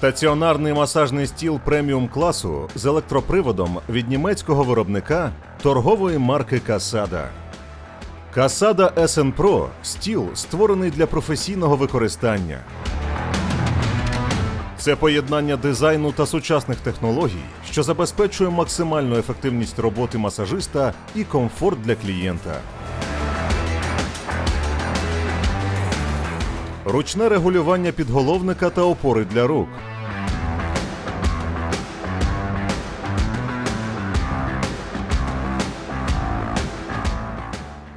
Стаціонарний масажний стіл преміум класу з електроприводом від німецького виробника торгової марки Касада. Касада SN Pro – стіл, створений для професійного використання. Це поєднання дизайну та сучасних технологій, що забезпечує максимальну ефективність роботи масажиста і комфорт для клієнта. Ручне регулювання підголовника та опори для рук.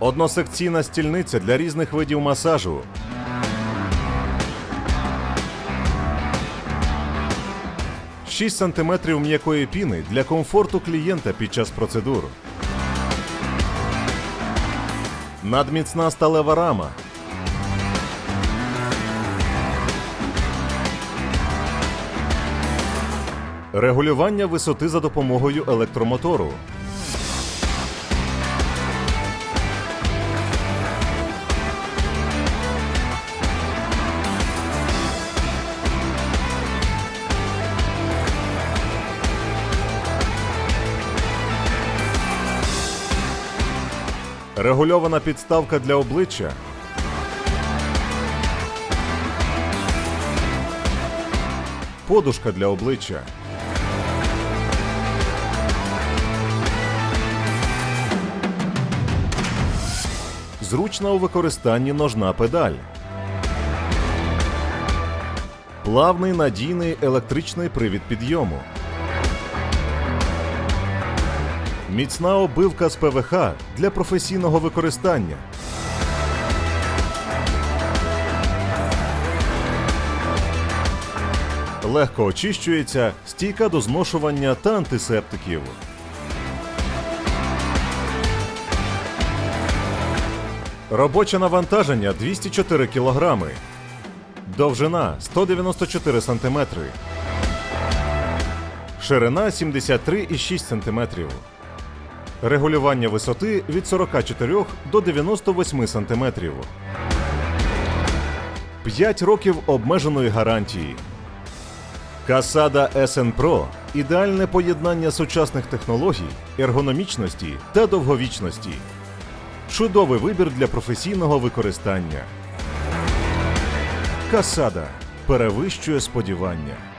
Односекційна стільниця для різних видів масажу. Шість сантиметрів м'якої піни для комфорту клієнта під час процедур. Надміцна сталева рама. Регулювання висоти за допомогою електромотору. Регульована підставка для обличчя. Подушка для обличчя. Зручна у використанні ножна педаль. Плавний надійний електричний привід підйому. Міцна обивка з ПВХ для професійного використання. Легко очищується, стійка до зношування та антисептиків. Робоче навантаження 204 кг. Довжина 194 см. Ширина 73,6 см. Регулювання висоти від 44 до 98 см. 5 років обмеженої гарантії. Касада SN Pro – ідеальне поєднання сучасних технологій, ергономічності та довговічності. Чудовий вибір для професійного використання. Касада перевищує сподівання.